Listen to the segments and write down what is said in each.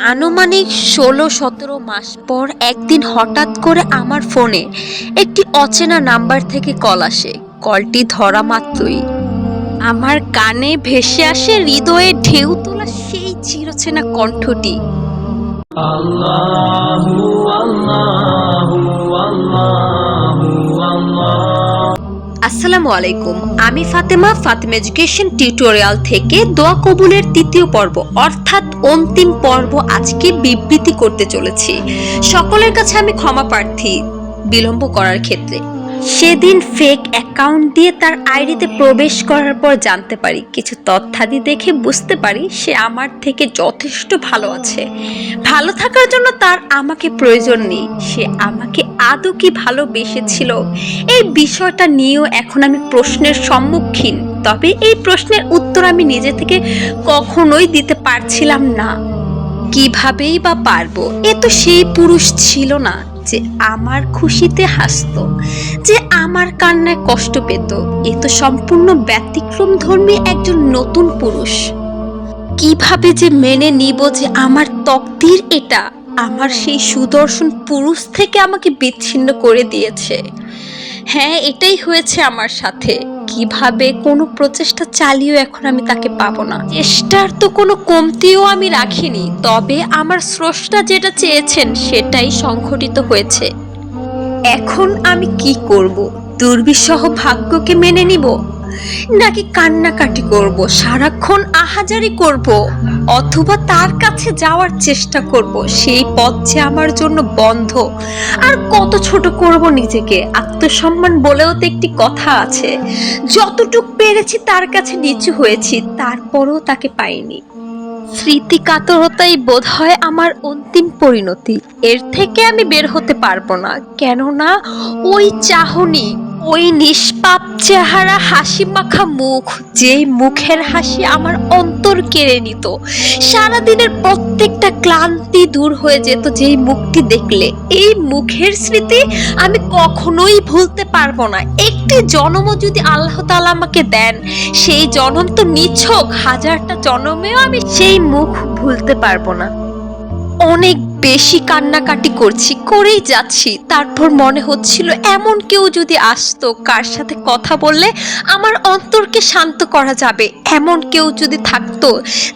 আনুমানিক ষোলো, সতেরো মাস পর একদিন হঠাৎ করে আমার ফোনে একটি অচেনা নাম্বার থেকে কল আসে। কলটি ধরা মাত্রই। আমার কানে ভেসে আসে হৃদয়ে ঢেউ তোলা সেই চিরচেনা কণ্ঠটি। আল্লাহ Allahu আসসালামু আলাইকুম। আমি ফাতেমা ফাতেমা এডুকেশন টিউটোরিয়াল থেকে দোয়া কবুলের তৃতীয় পর্ব, অর্থাৎ অন্তিম পর্ব আজকে বিবৃতি করতে চলেছি। সকলের কাছে আমি ক্ষমা প্রার্থী বিলম্ব করার ক্ষেত্রে। সেদিন ফেক অ্যাকাউন্ট দিয়ে তার আইডিতে প্রবেশ করার পর জানতে পারি। কিছু তথ্যাদি দেখে বুঝতে পারি সে আমার থেকে যথেষ্ট ভালো আছে। ভালো থাকার জন্য তার আমাকে প্রয়োজন নেই। সে আমাকে আদৌ কি ভালোবেসেছিল? এই বিষয়টা নিয়েও এখন আমি প্রশ্নের সম্মুখীন। তবে এই প্রশ্নের উত্তর আমি নিজে থেকে কখনোই দিতে পারছিলাম না। কিভাবেই বা পারব? এ তো সেই পুরুষ ছিল না। যে আমার খুশিতে হাসতো, যে আমার কান্নায় কষ্ট পেত, এ তো সম্পূর্ণ ব্যতিক্রম ধর্মী একজন নতুন পুরুষ। কীভাবে যে মেনে নিব যে আমার তকদির এটা, আমার সেই সুদর্শন পুরুষ থেকে আমাকে বিচ্ছিন্ন করে দিয়েছে। হ্যাঁ এটাই হয়েছে আমার সাথে। কীভাবে কোনো প্রচেষ্টা চালিয়েও এখন আমি তাকে পাবো না। চেষ্টার তো কোনো কমতিও আমি রাখিনি, তবে আমার স্রষ্টা যেটা চেয়েছেন সেটাই সংঘটিত হয়েছে। এখন আমি কি করব? দুর্বিষহ ভাগ্যকে মেনে নিব? নাকি কান্নাকাটি করব, সারাক্ষণ আহাজারি করব, অথবা তার কাছে যাওয়ার চেষ্টা করব, সেই পথ যে আমার জন্য বন্ধ। আর কত ছোট করব নিজেকে, আত্মসম্মান বলেও তো একটি কথা আছে। যতটুক পেরেছি তার কাছে নিচু হয়েছি, তারপরেও তাকে পাইনি। স্মৃতি কাতরতাই বোধ হয় আমার অন্তিম পরিণতি। এর থেকে আমি বের হতে পারব না, কেননা ওই চাহনি ওই নিষ্পাপ চেহারা হাসি মাখা মুখ, যেই মুখের হাসি আমার অন্তর কেড়ে নিত। সারাদিনের প্রত্যেকটা ক্লান্তি দূর হয়ে যেত যেই মুখটি দেখলে। এই মুখের স্মৃতি আমি কখনোই ভুলতে পারব না। একটি জন্মও যদি আল্লাহ তাআলা আমাকে দেন, সেই জন্ম তো নিছক, হাজারটা জন্মেও আমি সেই মুখ ভুলতে পারব না। অনেক বেশি কান্নাকাটি করছি, করেই যাচ্ছি। তারপর মনে হচ্ছিল এমন কেউ যদি আসতো, কার সাথে কথা বললে আমার অন্তরকে শান্ত করা যাবে। এমন কেউ যদি থাকতো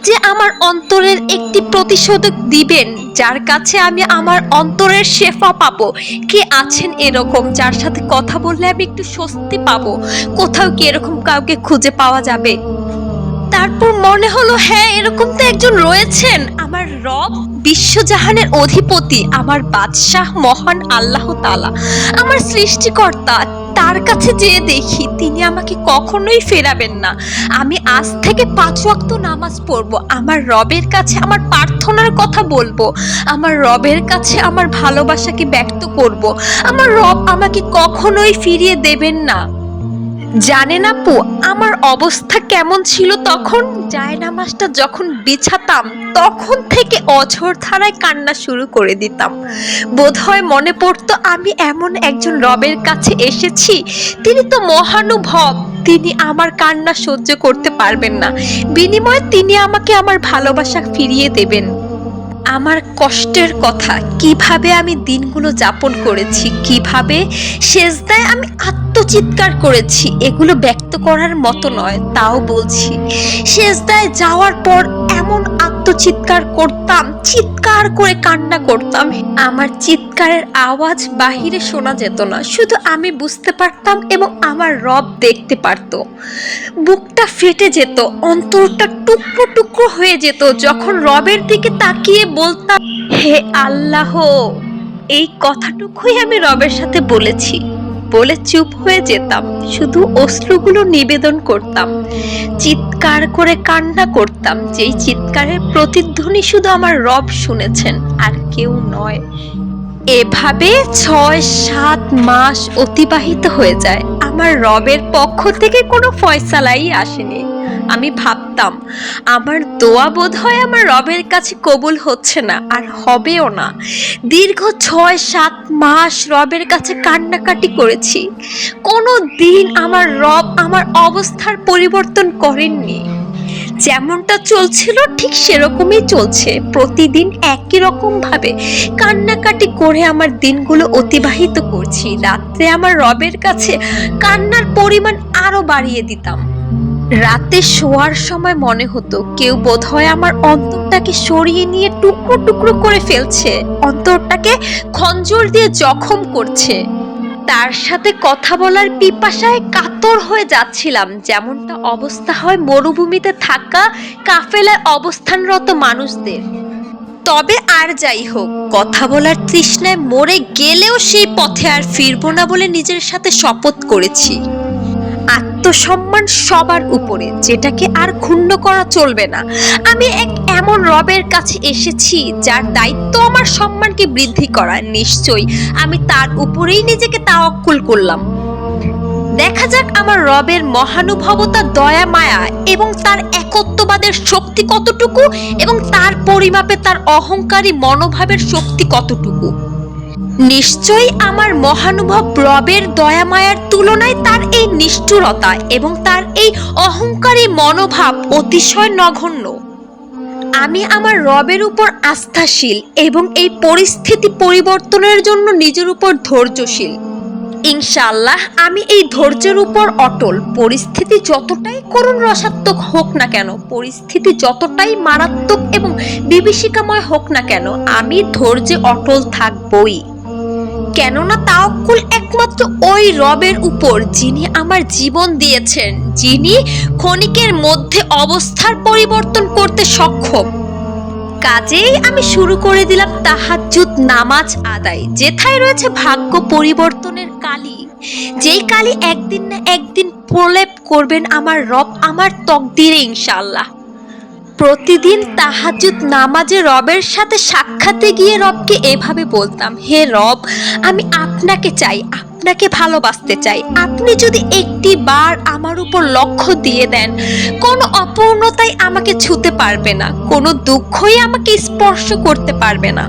যে আমার অন্তরের একটি প্রতিশোধক দিবেন, যার কাছে আমি আমার অন্তরের শেফা পাবো। কে আছেন এরকম, যার সাথে কথা বললে আমি একটু স্বস্তি পাবো। কোথাও কি এরকম কাউকে খুঁজে পাওয়া যাবে? তারপর মনে হলো হ্যাঁ এরকম তো একজন রয়েছেন। আমার রব বিশ্বজাহানের অধিপতি, আমার বাদশাহ মহান আল্লাহ তালা আমার সৃষ্টিকর্তা, তার কাছে যেয়ে দেখি, তিনি আমাকে কখনোই ফেরাবেন না। আমি আজ থেকে পাঁচ ওয়াক্ত নামাজ পড়ব। আমার রবের কাছে আমার প্রার্থনার কথা বলব। আমার রবের কাছে আমার ভালোবাসাকে ব্যক্ত করব। আমার রব আমাকে কখনোই ফিরিয়ে দেবেন না। জানেন আপু আমার অবস্থা কেমন ছিল তখন? জায়নামাজটা যখন বিছাতাম, তখন থেকে অঝোর ধারায় কান্না শুরু করে দিতাম। বোধহয় মনে পড়তো, আমি এমন একজন রবের কাছে এসেছি, তিনি তো মহানুভব, তিনি আমার কান্না সহ্য করতে পারবেন না। বিনিময়ে তিনি আমাকে আমার ভালোবাসা ফিরিয়ে দেবেন। আমার কষ্টের কথা, কীভাবে আমি দিনগুলো যাপন করেছি, কীভাবে শেষদায় আমি আত্মচিৎকার করেছি, এগুলো ব্যক্ত করার মতো নয়, তাও বলছি। শেষদায় যাওয়ার পর এমন আত্মচিৎকার করতাম, চিৎকার করে কান্না করতাম। আমার চিৎকারের আওয়াজ বাহিরে শোনা যেত না, শুধু আমি বুঝতে পারতাম এবং আমার রব দেখতে পারতো। বুকটা ফেটে যেত, অন্তরটা টুকরো টুকরো হয়ে যেত, যখন রবের দিকে তাকিয়ে বলতাম, হে আল্লাহ, এই কথাটুকুই আমি রবের সাথে বলেছি। বলে চুপ হয়ে যেতাম। শুধু অশ্রুগুলো নিবেদন করতাম। চিৎকার করে কান্না করতাম। যেই চিৎকারের প্রতিধ্বনি শুধু আমার রব শুনেছেন, আর কেউ নয়। এভাবে ছয়, সাত মাস অতিবাহিত হয়ে যায়। আমার রবের পক্ষ থেকে কোনো ফয়সালাই আসেনি। আমি ভাবতাম, আমার দোয়া বোধ হয় আমার রবের কাছে কবুল হচ্ছে না, আর হবেও না। দীর্ঘ ছয়, সাত মাস রবের কাছে কান্নাকাটি করেছি। কোনো দিন আমার রব আমার অবস্থার পরিবর্তন করেননি। যেমনটা চলছিল, ঠিক সেরকমই চলছে। প্রতিদিন একই রকম ভাবে কান্নাকাটি করে আমার দিনগুলো অতিবাহিত করছি। রাত্রে আমার রবের কাছে কান্নার পরিমাণ আরও বাড়িয়ে দিতাম। রাতে শোয়ার সময় মনে হতো কেউ বোধহয় আমার অন্তরটাকে সরিয়ে নিয়ে টুকরো টুকরো করে ফেলছে। অন্তরটাকে খঞ্জর দিয়ে জখম করছে। তার সাথে কথা বলার পিপাসায় কাতর হয়ে যাচ্ছিলাম, যেমনটা অবস্থা হয় মরুভূমিতে থাকা কাফেলায় অবস্থানরত মানুষদের। তবে আর যাই হোক, কথা বলার তৃষ্ণায় মরে গেলেও সেই পথে আর ফিরবো না বলে নিজের সাথে শপথ করেছি। আত্মসম্মান সবার উপরে, যেটাকে আর ক্ষুণ্ণ করা চলবে না। আমি এক এমন রবের কাছে এসেছি, যার দায়িত্ব আমার সম্মানকে বৃদ্ধি করা। নিশ্চয়ই আমি তার উপরেই নিজেকে তাওয়াক্কুল করলাম। দেখা যাক আমার রবের মহানুভবতা, দয়া, মায়া এবং তার একত্ববাদের শক্তি কতটুকু এবং তার পরিমাপে তার অহংকারী মনোভাবের শক্তি কতটুকু। নিশ্চয়ই আমার মহানুভব রবের দয়া মায়ার তুলনায় তার এই নিষ্ঠুরতা এবং তার এই অহংকারী মনোভাব অতিশয় নগণ্য। আমি আমার রবের উপর আস্থাশীল এবং এই পরিস্থিতি পরিবর্তনের জন্য নিজের উপর ধৈর্যশীল। ইনশাল্লাহ আমি এই ধৈর্যের উপর অটল। পরিস্থিতি যতটাই করুণ রসাত্মক হোক না কেন, পরিস্থিতি যতটাই মারাত্মক এবং বিভীষিকাময় হোক না কেন, আমি ধৈর্যে অটল থাকবই। কেননা তাওকুল একমাত্র ওই রবের উপর যিনি আমার জীবন দিয়েছেন, যিনি ক্ষণিকের মধ্যে অবস্থার পরিবর্তন করতে সক্ষম। কাজেই আমি শুরু করে দিলাম তাহাজ্জুদ নামাজ আদায়, যেথায় রয়েছে ভাগ্য পরিবর্তনের কালি। যেই কালি একদিন না একদিন প্রলেপ করবেন আমার রব, আমার তকদিরে ইনশাআল্লাহ। প্রতিদিন তাহাজুদ নামাজে রবের সাথে সাক্ষাতে গিয়ে রবকে এভাবে বলতাম, হে রব, আমি আপনাকে চাই, আপনাকে ভালোবাসতে চাই। আপনি যদি একটি বার আমার উপর লক্ষ্য দিয়ে দেন, কোনো অপূর্ণতাই আমাকে ছুতে পারবে না, কোনো দুঃখই আমাকে স্পর্শ করতে পারবে না।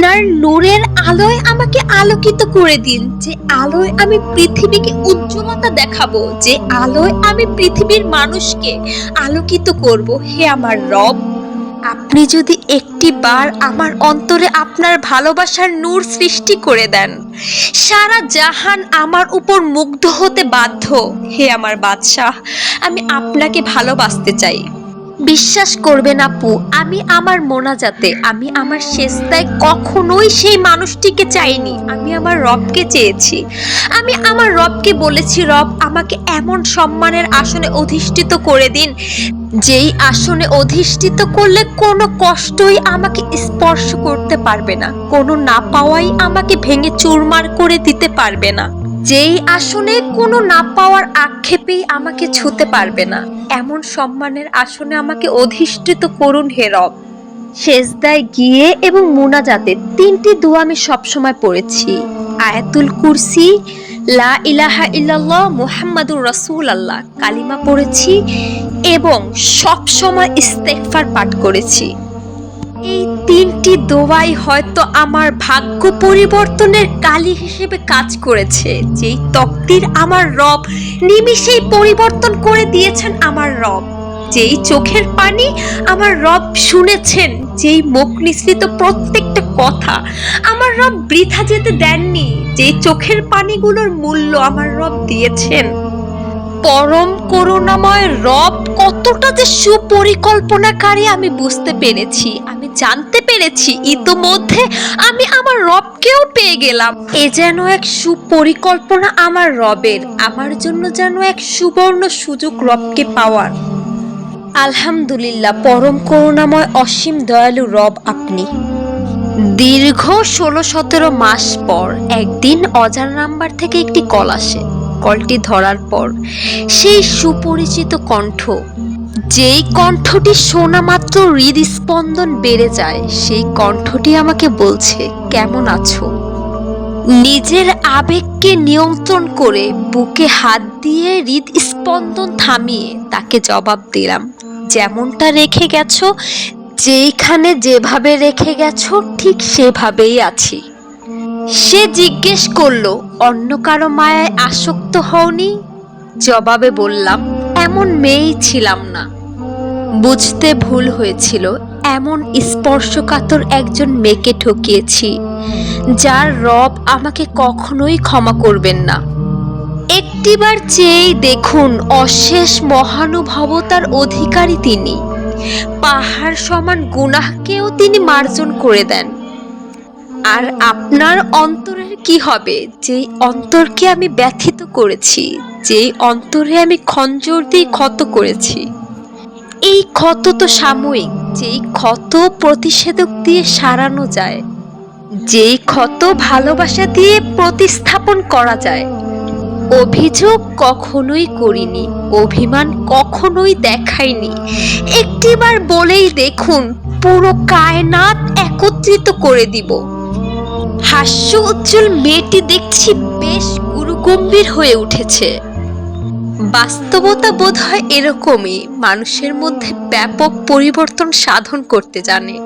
আপনার নূরের আলোয় আমাকে আলোকিত করে দিন, যে আলোয় আমি পৃথিবীকে উজ্জ্বলতা দেখাবো, যে আলোয় আমি পৃথিবীর মানুষকে আলোকিত করব। হে আমার রব, আপনি যদি একটি বার আমার অন্তরে আপনার ভালোবাসার নূর সৃষ্টি করে দেন, সারা জাহান আমার উপর মুগ্ধ হতে বাধ্য। হে আমার বাদশাহ, আমি আপনাকে ভালোবাসতে চাই। বিশ্বাস করবেন আপু আমি আমার মোনাজাতে, আমি আমার শেষদায় কখনোই সেই মানুষটিকে চাইনি। আমি আমার রবকে চেয়েছি। আমি আমার রবকে বলেছি, রব, আমাকে এমন সম্মানের আসনে অধিষ্ঠিত করে দিন, যেই আসনে অধিষ্ঠিত করলে কোনো কষ্টই আমাকে স্পর্শ করতে পারবে না, কোনো না পাওয়াই আমাকে ভেঙে চুরমার করে দিতে পারবে না। যেই আসনে কোনো না পাওয়ার আক্ষেপেই আমাকে ছুতে পারবে না। এমন সম্মানের আসনে আমাকে অধিষ্ঠিত করুন হে রব। গিয়ে এবং মুনাজাতে তিনটি দোয়া আমি সবসময় পড়েছি। আয়াতুল কুরসি, লা ইলাহা ইল্লাল্লাহ, মুহাম্মাদুর রাসূল আল্লাহ কালিমা পড়েছি এবং সব সময় ইস্তেগফার পাঠ করেছি। এই তিনটি দোয়াই হয়তো আমার ভাগ্য পরিবর্তনের কালি হিসেবে কাজ করেছে। যেই তকদির আমার রব নিমিষেই পরিবর্তন করে দিয়েছেন আমার রব। যেই চোখের পানি আমার রব শুনেছেন, যেই মুখ নিঃসৃত প্রত্যেকটা কথা আমার রব বৃথা যেতে দেননি, যেই চোখের পানিগুলোর মূল্য আমার রব দিয়েছেন। পরম করুণাময় রব কতটা যে সুপরিকল্পনাকারী আমি বুঝতে পেরেছি। জানতে পেরেছি। ইতোমধ্যে আমি আমার রবকেও পেয়ে গেলাম। এ যেন এক সুপরিকল্পনা আমার রবের, আমার জন্য যেন এক সুবর্ণ সুযোগ রবকে পাওয়ার। আলহামদুলিল্লাহ, পরম করুণাময় অসীম দয়ালু রব আপনি। দীর্ঘ ষোলো সতেরো মাস পর একদিন অজানা নাম্বার থেকে একটি কল আসে। কলটি ধরার পর সেই সুপরিচিত কণ্ঠ যেই কণ্ঠটি শোনা মাত্র হৃদস্পন্দন বেড়ে যায়, সেই কণ্ঠটি আমাকে বলছে, কেমন আছো? নিজের আবেগকে নিয়ন্ত্রণ করে বুকে হাত দিয়ে হৃদস্পন্দন থামিয়ে তাকে জবাব দিলাম, যেমনটা রেখে গেছো, যেইখানে যেভাবে রেখে গেছো, ঠিক সেভাবেই আছি। সে জিজ্ঞেস করল, অন্য কারও মায়ায় আসক্ত হওনি? জবাবে বললাম এমন মেয়েই ছিলাম না। বুঝতে ভুল হয়েছিল, এমন স্পর্শকাতর একজন মেয়েকে ঠকিয়েছি, যার রব আমাকে কখনোই ক্ষমা করবেন না। একটিবার চেয়েই দেখুন, অশেষ মহানুভবতার অধিকারী তিনি। পাহাড় সমান গুনাহকেও তিনি মার্জন করে দেন। আর আপনার অন্তরের কি হবে? যেই অন্তরকে আমি ব্যথিত করেছি। যেই অন্তরে আমি খঞ্জর দিয়ে ক্ষত করেছি। এই ক্ষত তো সাময়িক, যেই ক্ষত প্রতিষেধক দিয়ে সারানো যায়, যেই ক্ষত ভালোবাসা দিয়ে প্রতিস্থাপন করা যায়। অভিযোগ কখনোই করিনি, অভিমান কখনোই দেখাইনি। একটিবার বলেই দেখুন, পুরো কায়নাত একত্রিত করে দিব। হাস্য উজ্জ্বল মেয়েটি দেখছি বেশ গুরুগম্ভীর হয়ে উঠেছে। বাস্তবতা বোধ হয় এরকমই, মানুষের মধ্যে ব্যাপক পরিবর্তন সাধন করতে জানে।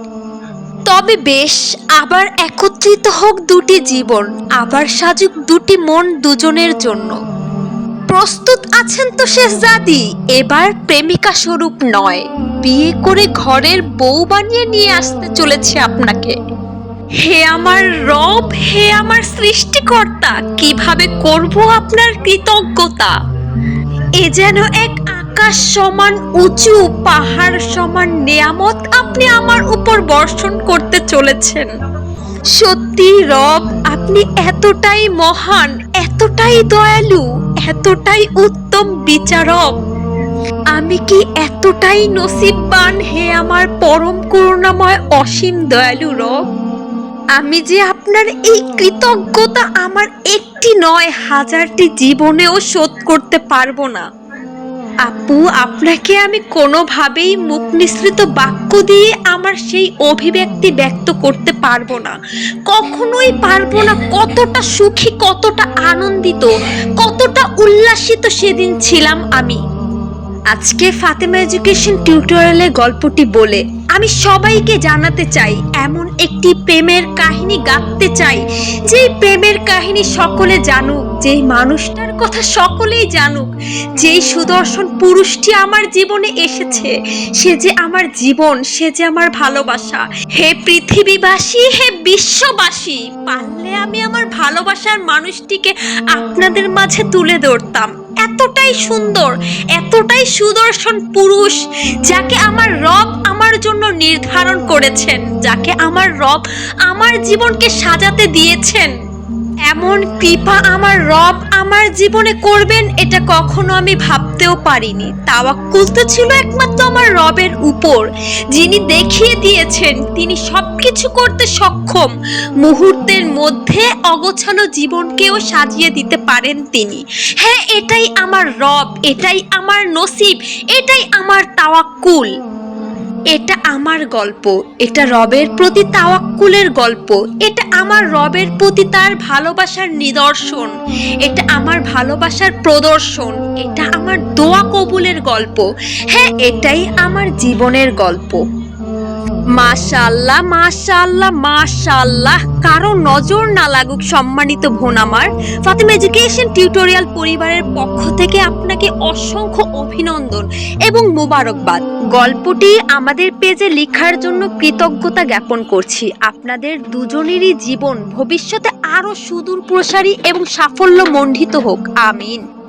তবে বেশ, আবার একত্রিত হোক দুটি জীবন, আবার সাজুক দুটি মন দুজনের জন্য। প্রস্তুত আছেন তো শেষজাদি এবার প্রেমিকা স্বরূপ নয়, বিয়ে করে ঘরের বউ বানিয়ে নিয়ে আসতে চলেছে আপনাকে। হে আমার রব, হে আমার সৃষ্টিকর্তা, কীভাবে করব আপনার কৃতজ্ঞতা? এ যেন এক আকাশ সমান উঁচু, পাহাড় সমান নেয়ামত। আপনি আমার উপর বর্ষণ করতে চলেছেন। সত্যি রব, আপনি এতটাই মহান, এতটাই দয়ালু, এতটাই উত্তম বিচারক। আমি কি এতটাই নসিববান হে আমার পরম করুণাময় অসীম দয়ালু রব? আমি যে আপনার এই কৃতজ্ঞতা আমার একটি নয় হাজারটি জীবনেও শোধ করতে পারব না। আপু, আপনাকে আমি কোনোভাবেই মুখ নিঃসৃত বাক্য দিয়ে আমার সেই অভিব্যক্তি ব্যক্ত করতে পারব না। কখনোই পারব না কতটা সুখী, কতটা আনন্দিত, কতটা উল্লাসিত সেদিন ছিলাম আমি। আজকে ফাতেমা এডুকেশন টিউটোরিয়ালের গল্পটি বলে আমি সবাইকে জানাতে চাই, এমন একটি প্রেমের কাহিনী গাঁথতে চাই। যেই প্রেমের কাহিনী সকলে জানুক, যেই মানুষটার কথা সকলেই জানুক, যেই সুদর্শন পুরুষটি আমার জীবনে এসেছে, সে যে আমার জীবন, সে যে আমার ভালোবাসা। হে পৃথিবীবাসী, হে বিশ্ববাসী, পারলে আমি আমার ভালোবাসার মানুষটিকে আপনাদের মাঝে তুলে ধরতাম। এতটাই সুন্দর, এতটাই সুদর্শন পুরুষ, যাকে আমার রব আমার জন্য নির্ধারণ করেছেন, যাকে আমার রব আমার জীবনকে সাজাতে দিয়েছেন। এমন কৃপা আমার রব আমার জীবনে করবেন, এটা কখনো আমি ভাবতেও পারিনি। তাওয়াক্কুল তো ছিল একমাত্র আমার রবের উপর, যিনি দেখিয়ে দিয়েছেন, তিনি সবকিছু করতে সক্ষম। মুহূর্তের মধ্যে অগোছালো জীবনকেও সাজিয়ে দিতে পারেন তিনি। হ্যাঁ এটাই আমার রব, এটাই আমার নসিব, এটাই আমার তাওয়াক্কুল। এটা আমার গল্প, এটা রবের প্রতি তাওয়াক্কুলের গল্প, এটা আমার রবের প্রতি তার ভালোবাসার নিদর্শন, এটা আমার ভালোবাসার প্রদর্শন, এটা আমার দোয়া কবুলের গল্প হ্যাঁ এটাই আমার জীবনের গল্প। মাশাল্লাহ মাশাল্লাহ মাশাল্লাহ কারও নজর না লাগুক সম্মানিত বোন আমার। ফাতিমা এডুকেশন টিউটোরিয়াল পরিবারের পক্ষ থেকে আপনাকে অসংখ্য অভিনন্দন এবং মোবারকবাদ। গল্পটি আমাদের পেজে লেখার জন্য কৃতজ্ঞতা জ্ঞাপন করছি। আপনাদের দুজনেরই জীবন ভবিষ্যতে আরও সুদূর প্রসারী এবং সাফল্য মণ্ডিত হোক। আমিন।